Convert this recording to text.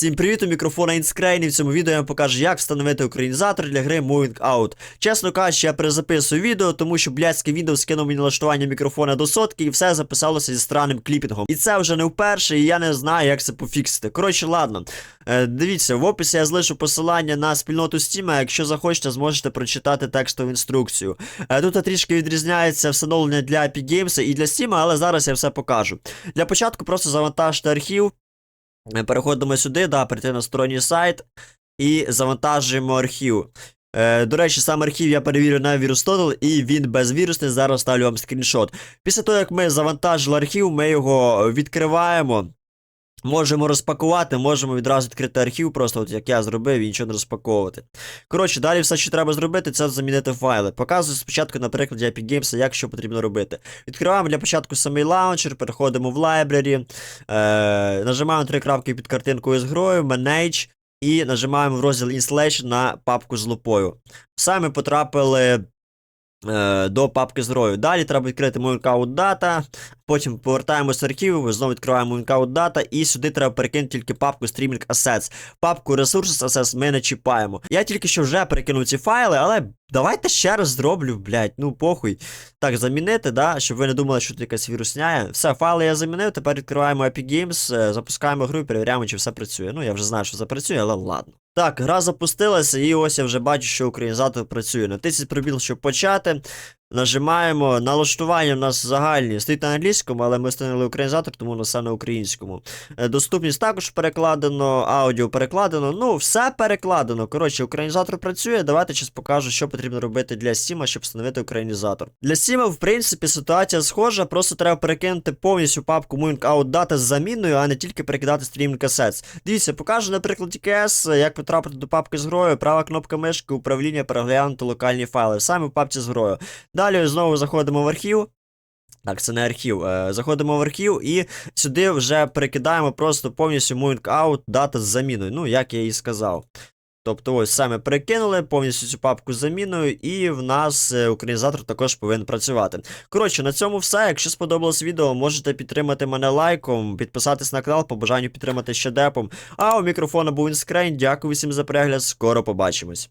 Всім привіт, у мікрофона Інскрейн, в цьому відео я вам покажу, як встановити українізатор для гри Moving Out. Чесно кажучи, я перезаписую відео, тому що блядське відео скинув мені налаштування мікрофона до сотки, і все записалося зі странним кліпінгом. І це вже не вперше, і я не знаю, як це пофіксити. Коротше, ладно. Е, дивіться, в описі я залишу посилання на спільноту Steam, якщо захочете, зможете прочитати текстову інструкцію. Е, тут трішки відрізняється встановлення для Epic Games і для Steam, але зараз я все покажу. Для початку просто завантажте архів. Переходимо сюди, да, прийти на сторонній сайт і завантажуємо архів. Е, до речі, сам архів я перевірю на VirusTotal, і він безвірусний. Зараз ставлю вам скріншот. Після того, як ми завантажили архів, ми його відкриваємо. Можемо розпакувати, можемо відразу відкрити архів, просто от як я зробив і нічого не розпаковувати. Коротше, далі все, що треба зробити, це замінити файли. Показую спочатку на прикладі Epic Games, як що потрібно робити. Відкриваємо для початку самий лаунчер, переходимо в library, е, нажимаємо три крапки під картинкою з грою, Manage, і нажимаємо в розділ Installation на папку з лупою. Ми потрапили. Е, До папки з грою. Далі треба відкрити Mooncout Data, потім повертаємося в архів, знову відкриваємо Mooncout Data, і сюди треба перекинути тільки папку Streaming Assets. Папку Resources Assets ми не чіпаємо. Я тільки що вже перекинув ці файли, але давайте ще раз зроблю, блядь, ну похуй. Так, замінити, да, щоб ви не думали, що тут якась вірусняє. Все, файли я замінив, тепер відкриваємо Epic Games, е, запускаємо гру і перевіряємо, чи все працює. Ну, я вже знаю, що все працює, але ладно. Так, гра запустилася, і ось я вже бачу, що українізатор працює. Натисніть пробіл, щоб почати. Нажимаємо. Налаштування у нас загальні. Стоїть на англійському, але ми встановили українізатор, тому воно все українському. Е, Доступність також перекладено, аудіо перекладено. Ну, все перекладено. Коротше, українізатор працює. Давайте зараз покажу, що потрібно робити для Steam, щоб встановити українізатор. Для Steam, в принципі, ситуація схожа, просто треба перекинути повністю папку Moving Out Data з заміною, а не тільки перекидати Streaming Assets. Дивіться, покажу на прикладі КС, як потрапити до папки з грою, права кнопка мишки, управління, переглянути локальні файли. Саме в папці з грою. Далі знову заходимо в архів. Так, це не архів. Е, заходимо в архів і сюди вже перекидаємо просто повністю moving out дата з заміною. Ну, як я і сказав. Тобто, ось саме перекинули повністю цю папку з заміною, і в нас е, українізатор також повинен працювати. Коротше, на цьому все. Якщо сподобалось відео, можете підтримати мене лайком, підписатись на канал, по бажанню підтримати ще депом. А у мікрофона був інскрейн. Дякую всім за перегляд. Скоро побачимось.